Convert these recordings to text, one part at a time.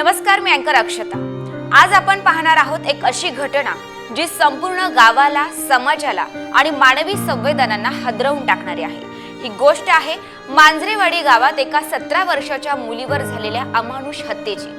नमस्कार मी अँकर अक्षता. आज आपण पाहणार आहोत एक अशी घटना जी संपूर्ण गावाला समाजाला आणि मानवी संवेदनांना हदरवून टाकणारी आहे. ही गोष्ट आहे मांजरेवाडी गावात एका सतरा वर्षाच्या मुलीवर झालेल्या अमानुष हत्येची.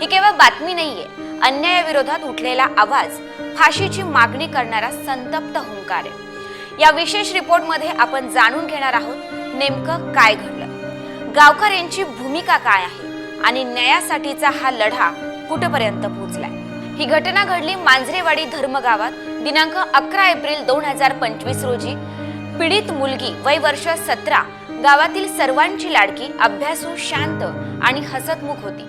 ही केवळ बातमी नाहीये अन्यायाविरोधात उठलेला आवाज फाशीची मागणी करणारा संतप्त हुंकार आहे. या विशेष रिपोर्टमध्ये आपण जाणून घेणार आहोत नेमकं काय घडलं. गावकऱ्यांची भूमिका काय आहे? आणि न्यायासाठीचा हा लढा कुठपर्यंत पोहोचलाय ही घटना घडली मांजरेवाडी धर्मगावात दिनांक अकरा एप्रिल दोन हजार पंचवीस रोजी. पीडित मुलगी वय वर्ष सतरा गावातील सर्वांची लाडकी अभ्यासू शांत आणि हसतमुख होती.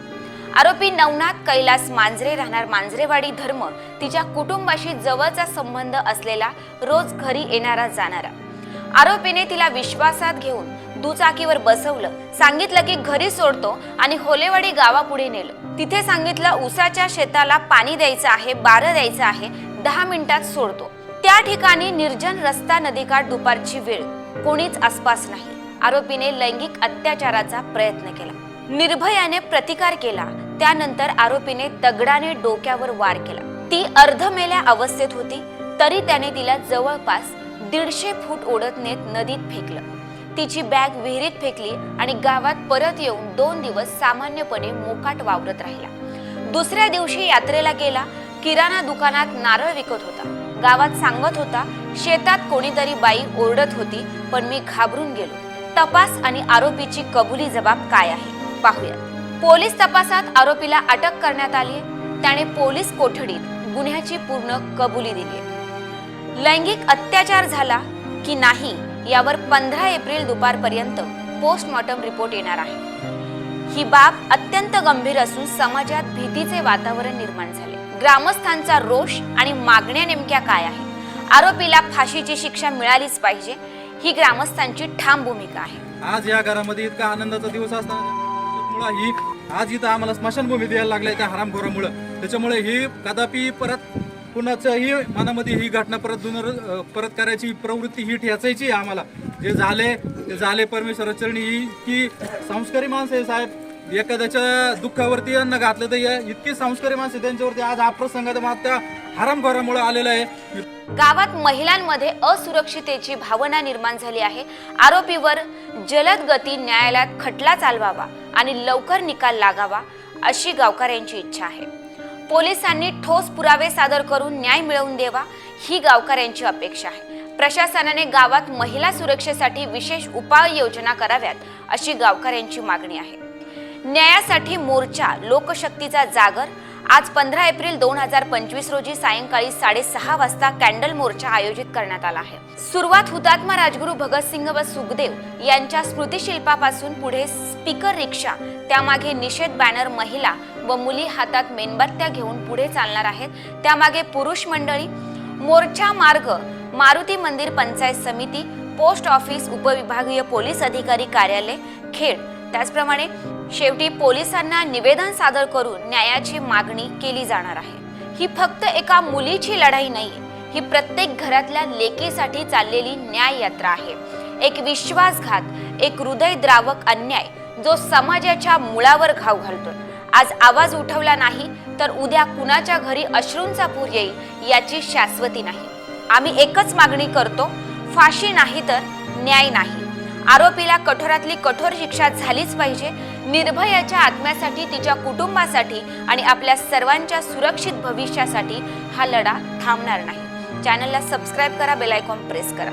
आरोपी नवनाथ कैलास मांजरे राहणार मांजरेवाडी धर्म तिच्या कुटुंबाशी जवळचा संबंध असलेला रोज घरी येणारा जाणारा. आरोपीने तिला विश्वासात घेऊन दुचाकीवर बसवलं. सांगितलं की घरी सोडतो आणि होलेवाडी गावापुढे नेलं. तिथे सांगितलं उसाच्या शेताला पाणी द्यायचं आहे बारं द्यायचं आहे दहा मिनिटात सोडतो. त्या ठिकाणी निर्जन रस्ता नदीकाठ दुपारची वेळ. कोणीच आसपास नाही. आरोपीने लैंगिक अत्याचाराचा प्रयत्न केला. निर्भयाने प्रतिकार केला. त्यानंतर आरोपीने दगडाने डोक्यावर वार केला. ती अर्धमेल्या अवस्थेत होती तरी त्याने तिला जवळपास दीडशे फूट ओढत नेत नदीत फेकलं. तिची बॅग विहिरीत फेकली आणि गावात परत येऊन दोन दिवस सामान्यपणे मोकाट वावरत राहिला. दुसऱ्या दिवशी यात्रेला गेला किराणा दुकानात नारळ विकत होता. गावात सांगत होता शेतात कोणीतरी बाई ओरडत होती पण मी घाबरून गेलो. तपास आणि आरोपीची कबुली जबाब काय आहे? पाहूया पोलीस तपासात आरोपीला अटक करण्यात आली त्याने पोलीस कोठडीत गुन्ह्याची पूर्ण कबुली दिली लैंगिक अत्याचार झाला की नाही यावर पंधरा एप्रिल दुपारपर्यंत पोस्टमॉर्टम रिपोर्ट येणार आहे. ही बाब अत्यंत गंभीर असून समाजात भीतीचे वातावरण निर्माण झाले. ग्रामस्थांचा रोष आणि मागण्या नेमक्या काय आहे आरोपीला फाशीची शिक्षा मिळालीच पाहिजे ही ग्रामस्थांची ठाम भूमिका आहे. आज या घरामध्ये इतका आनंदाचा दिवस असताना ही आज इथं आम्हाला स्मशानभूमी द्यायला लागल्या त्या हरामखोरामुळे. त्याच्यामुळे ही कदापि परत कुणाच्याही मनामध्ये ही घटना परत दुनर परत करायची प्रवृत्ती ही ठेचायची आम्हाला. जे झाले ते झाले परमेश्वराचरणी ही की संस्कारी माणसं आहे साहेब. एखाद्याच्या दुःखावरती अन्न घातलं तर या- इतकी संस्कारी माणसं त्यांच्यावरती आज हा प्रसंग त्या हरामखोरामुळे आलेला आहे. गावात महिलांमध्ये असुरक्षितेची भावना निर्माण झाली आहे. आरोपीवर जलद गती न्यायालयात खटला चालवावा आणि लवकर निकाल लागावा अशी गावकऱ्यांची इच्छा आहे. पोलिसांनी ठोस पुरावे सादर करून न्याय मिळवून देवा ही गावकऱ्यांची अपेक्षा आहे. प्रशासनाने गावात महिला सुरक्षेसाठी विशेष उपाययोजना कराव्यात अशी गावकऱ्यांची मागणी आहे. न्यायासाठी मोर्चा लोकशक्तीचा जागर आज पंधरा एप्रिल दोन हजार पंचवीस रोजी सायंकाळी साडेसहा वाजता कॅन्डल मोर्चा आयोजित करण्यात आला आहे. सुरुवात हुतात्मा राजगुरू भगतसिंग व सुखदेव यांच्या स्मृतिशिल्पापासून पुढे स्पीकर रिक्षा त्यामागे निषेध बॅनर महिला व मुली हातात मेणबत्त्या घेऊन पुढे चालणार आहेत. त्यामागे पुरुष मंडळी मोर्चा मार्ग मारुती मंदिर पंचायत समिती पोस्ट ऑफिस उपविभागीय पोलीस अधिकारी कार्यालय खेड. त्याचप्रमाणे शेवटी पोलिसांना निवेदन सादर करून न्यायाची मागणी केली जाणार आहे. ही फक्त एका मुलीची लढाई नाही ही प्रत्येक घरातल्या लेकीसाठी चाललेली न्याय यात्रा आहे. एक विश्वासघात एक हृदयद्रावक अन्याय जो समाजाच्या मुळावर घाव घालतो आज आवाज उठवला नाही तर उद्या कुणाच्या घरी अश्रूंचा पूर येईल याची शाश्वती नाही. आम्ही एकच मागणी करतो फाशी नाही तर न्याय नाही. आरोपीला कठोरातली कठोर शिक्षा झालीच पाहिजे निर्भयाच्या आत्म्यासाठी तिच्या कुटुंबासाठी आणि आपल्या सर्वांच्या सुरक्षित भविष्यासाठी हा लढा थांबणार नाही. चॅनलला सबस्क्राईब करा बेल आयकॉन प्रेस करा.